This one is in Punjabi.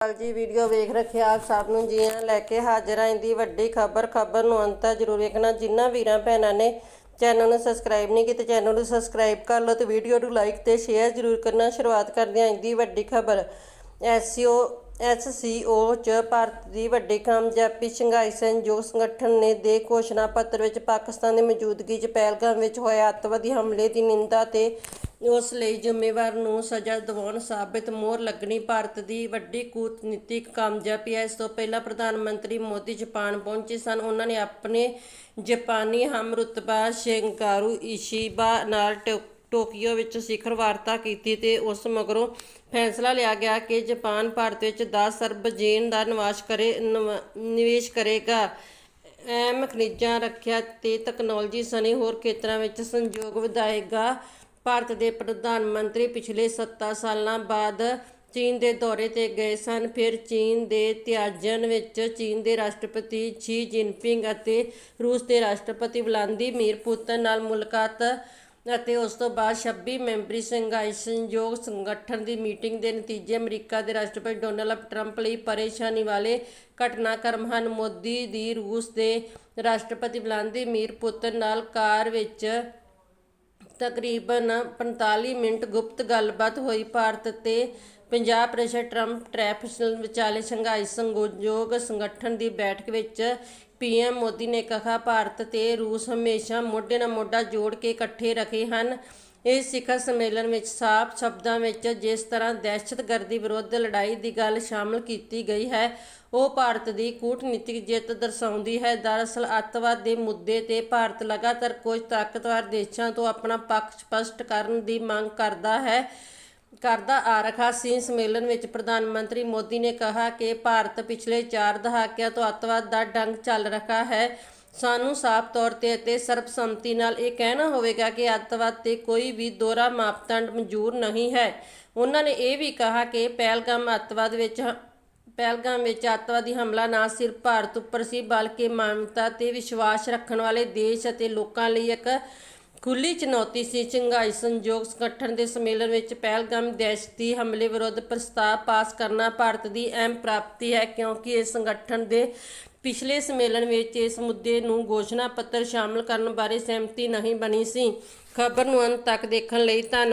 ਹਾਲ ਜੀ, ਵੀਡੀਓ ਵੇਖ ਰੱਖਿਆ ਆਪ ਸਭ ਨੂੰ, ਜੀਆਂ ਲੈ ਕੇ ਹਾਜ਼ਰ ਆਂ। ਦੀ ਵੱਡੀ ਖਬਰ ਖਬਰ ਨੂੰ ਅੰਤ ਤੱਕ ਜ਼ਰੂਰ ਵੇਖਣਾ। ਜਿਨ੍ਹਾਂ ਵੀਰਾਂ ਭੈਣਾਂ ਨੇ ਚੈਨਲ ਨੂੰ ਸਬਸਕ੍ਰਾਈਬ ਨਹੀਂ ਕੀਤਾ, ਚੈਨਲ ਨੂੰ ਸਬਸਕ੍ਰਾਈਬ ਕਰ ਲਓ ਤੇ ਵੀਡੀਓ ਨੂੰ ਲਾਈਕ ਤੇ ਸ਼ੇਅਰ ਜ਼ਰੂਰ ਕਰਨਾ। ਸ਼ੁਰੂਆਤ ਕਰਦੇ ਆਂ ਦੀ ਵੱਡੀ ਖਬਰ। ਐਸਸੀਓ ਐਸਸੀਓ ਚ ਭਾਰਤ ਦੀ ਵੱਡੀ ਕਾਮਯਾਬੀ ਸ਼ੰਘਾਈ ਸਹਿਯੋਗ ਸੰਗਠਨ ਨੇ ਦੇ ਘੋਸ਼ਣਾ ਪੱਤਰ ਵਿੱਚ ਪਾਕਿਸਤਾਨ ਦੀ ਮੌਜੂਦਗੀ 'ਚ ਪਹਿਲਗਾਮ ਵਿੱਚ ਹੋਏ ਅੱਤਵਾਦੀ ਹਮਲੇ ਦੀ ਨਿੰਦਾ ਤੇ ਉਸ ਲਈ ਜ਼ਿੰਮੇਵਾਰ ਨੂੰ ਸਜ਼ਾ ਦਿਵਾਉਣ ਸਾਬਿਤ ਮੋਹਰ ਲੱਗਣੀ ਭਾਰਤ ਦੀ ਵੱਡੀ ਕੂਟਨੀਤਿਕ ਕਾਮਯਾਬੀ ਹੈ। ਇਸ ਤੋਂ ਪਹਿਲਾਂ ਪ੍ਰਧਾਨ ਮੰਤਰੀ ਮੋਦੀ ਜਾਪਾਨ ਪਹੁੰਚੇ ਸਨ। ਉਹਨਾਂ ਨੇ ਆਪਣੇ ਜਾਪਾਨੀ ਹਮਰੁਤਬਾ ਸ਼ਿੰਗਾਰੂ ਇਸ਼ੀਬਾ ਨਾਲ ਟੋ- ਟੋਕੀਓ ਵਿੱਚ ਸਿਖਰ ਵਾਰਤਾ ਕੀਤੀ ਤੇ ਉਸ ਮਗਰੋਂ ਫੈਸਲਾ ਲਿਆ ਗਿਆ ਕਿ ਜਾਪਾਨ ਭਾਰਤ ਵਿੱਚ 10 ਅਰਬ ਜੀਨ ਦਾ ਨਿਵਾਸ ਕਰੇ, ਨਵ- ਨਿਵੇਸ਼ ਕਰੇਗਾ। ਐਮ ਖਣਿਜਾਂ ਰੱਖਿਆ ਤੇ ਤਕਨਾਲੋਜੀ ਸਣੇ ਹੋਰ ਖੇਤਰਾਂ ਵਿੱਚ ਸੰਯੋਗ ਵਧਾਏਗਾ। ਭਾਰਤ ਦੇ ਪ੍ਰਧਾਨ ਮੰਤਰੀ ਪਿਛਲੇ 7 ਸਾਲਾਂ ਬਾਅਦ ਚੀਨ ਦੇ ਦੌਰੇ ਤੇ ਗਏ ਸਨ। ਫਿਰ ਚੀਨ ਦੇ ਤਿਆਜਨ ਵਿੱਚ ਚੀਨ ਦੇ ਰਾਸ਼ਟਰਪਤੀ ਸ਼ੀ ਜਿਨਪਿੰਗ ਅਤੇ ਰੂਸ ਦੇ ਰਾਸ਼ਟਰਪਤੀ ਵਲਾਦੀਮੀਰ ਪੁਤਿਨ ਨਾਲ ਮੁਲਾਕਾਤ ਅਤੇ ਉਸ ਤੋਂ ਬਾਅਦ 26 ਮੈਂਬਰੀ ਸੰਘਾਈ ਸੰਯੋਗ ਸੰਗਠਨ ਦੀ ਮੀਟਿੰਗ ਦੇ ਨਤੀਜੇ ਅਮਰੀਕਾ ਦੇ ਰਾਸ਼ਟਰਪਤੀ ਡੋਨਾਲਡ ਟਰੰਪ ਲਈ ਪਰੇਸ਼ਾਨੀ ਵਾਲੇ ਘਟਨਾਕ੍ਰਮ ਹਨ। ਮੋਦੀ ਦੀ ਰੂਸ ਦੇ ਰਾਸ਼ਟਰਪਤੀ ਵਲਾਦੀਮੀਰ ਪੁਤਿਨ ਨਾਲ ਕਾਰ ਵਿੱਚ ਤਕਰੀਬਨ 45 ਮਿੰਟ ਗੁਪਤ ਗੱਲਬਾਤ ਹੋਈ। ਭਾਰਤ ਤੇ 50 ਪ੍ਰੈਸ਼ਰ ਟਰੰਪ ਟ੍ਰੈਫਿਕ ਵਿਚਾਲੇ ਸੰਘਾਈ ਸੰਯੋਗ ਸੰਗਠਨ ਦੀ ਬੈਠਕ ਵਿੱਚ ਪੀਐਮ ਮੋਦੀ ਨੇ ਕਿਹਾ, ਭਾਰਤ ਤੇ ਰੂਸ ਹਮੇਸ਼ਾ ਮੋਢੇ ਨਾਲ ਮੋਢਾ ਜੋੜ ਕੇ ਇਕੱਠੇ ਰਹੇ ਹਨ। ਇਹ ਸਿਖਰ ਸੰਮੇਲਨ ਵਿੱਚ ਸਾਫ਼ ਸ਼ਬਦਾਂ ਵਿੱਚ ਜਿਸ ਤਰ੍ਹਾਂ ਦਹਿਸ਼ਤਗਰਦੀ ਵਿਰੁੱਧ ਲੜਾਈ ਦੀ ਗੱਲ ਸ਼ਾਮਲ ਕੀਤੀ ਗਈ ਹੈ, ਉਹ ਭਾਰਤ ਦੀ ਕੂਟਨੀਤਿਕ ਜਿੱਤ ਦਰਸਾਉਂਦੀ ਹੈ। ਦਰਅਸਲ ਅੱਤਵਾਦ ਦੇ ਮੁੱਦੇ ਤੇ ਭਾਰਤ ਲਗਾਤਾਰ ਕੁਝ ਤਾਕਤਵਰ ਦੇਸ਼ਾਂ ਤੋਂ ਆਪਣਾ ਪੱਖ ਸਪਸ਼ਟ ਕਰਨ ਦੀ ਮੰਗ ਕਰਦਾ ਹੈ। ਕਰਦਾ ਆ ਰਿਹਾ ਸੀ ਸੰਮੇਲਨ ਵਿੱਚ ਪ੍ਰਧਾਨ ਮੰਤਰੀ ਮੋਦੀ ਨੇ ਕਿਹਾ ਕਿ ਭਾਰਤ ਪਿਛਲੇ 4 ਦਹਾਕਿਆਂ ਤੋਂ ਅੱਤਵਾਦ ਦਾ ਡੰਗ ਚੱਲ ਰਿਹਾ ਹੈ। ਸਾਨੂੰ ਸਾਫ਼ ਤੌਰ ਤੇ ਅਤੇ ਸਰਬਸੰਮਤੀ ਨਾਲ ਇਹ ਕਹਿਣਾ ਹੋਵੇਗਾ ਕਿ ਅੱਤਵਾਦ ਤੇ ਕੋਈ ਵੀ ਦੋਹਰਾ ਮਾਪਦੰਡ ਮਨਜ਼ੂਰ ਨਹੀਂ ਹੈ। ਉਹਨਾਂ ਨੇ ਇਹ ਵੀ ਕਿਹਾ ਕਿ ਪਹਿਲਗਾਮ ਅੱਤਵਾਦ ਵਿੱਚ ਪਹਿਲਗਾਮ ਵਿੱਚ ਅੱਤਵਾਦੀ ਹਮਲਾ ਨਾ ਸਿਰਫ ਭਾਰਤ ਉੱਪਰ ਸੀ, ਬਲਕਿ ਮਾਨਵਤਾ ਤੇ ਵਿਸ਼ਵਾਸ ਰੱਖਣ ਵਾਲੇ ਦੇਸ਼ ਅਤੇ ਲੋਕਾਂ ਲਈ ਇੱਕ ਖੁੱਲੀ ਚੁਣੌਤੀ ਸੀ। ਚੰਗਾਈ ਸੰਯੋਗ ਸੰਗਠਨ ਦੇ ਸੰਮੇਲਨ ਵਿੱਚ ਪਹਿਲਗਾਮ ਦਹਿਸ਼ਤੀ ਹਮਲੇ ਵਿਰੁੱਧ ਪ੍ਰਸਤਾਵ ਪਾਸ ਕਰਨਾ ਭਾਰਤ ਦੀ ਅਹਿਮ ਪ੍ਰਾਪਤੀ ਹੈ, ਕਿਉਂਕਿ ਇਸ ਸੰਗਠਨ ਦੇ ਪਿਛਲੇ ਸੰਮੇਲਨ ਵਿੱਚ ਇਸ ਮੁੱਦੇ ਨੂੰ ਘੋਸ਼ਣਾ ਪੱਤਰ ਸ਼ਾਮਲ ਕਰਨ ਬਾਰੇ ਸਹਿਮਤੀ ਨਹੀਂ ਬਣੀ ਸੀ। ਖਬਰ ਨੂੰ ਅੰਤ ਤੱਕ ਦੇਖਣ ਲਈ ਧੰਨਵਾਦ।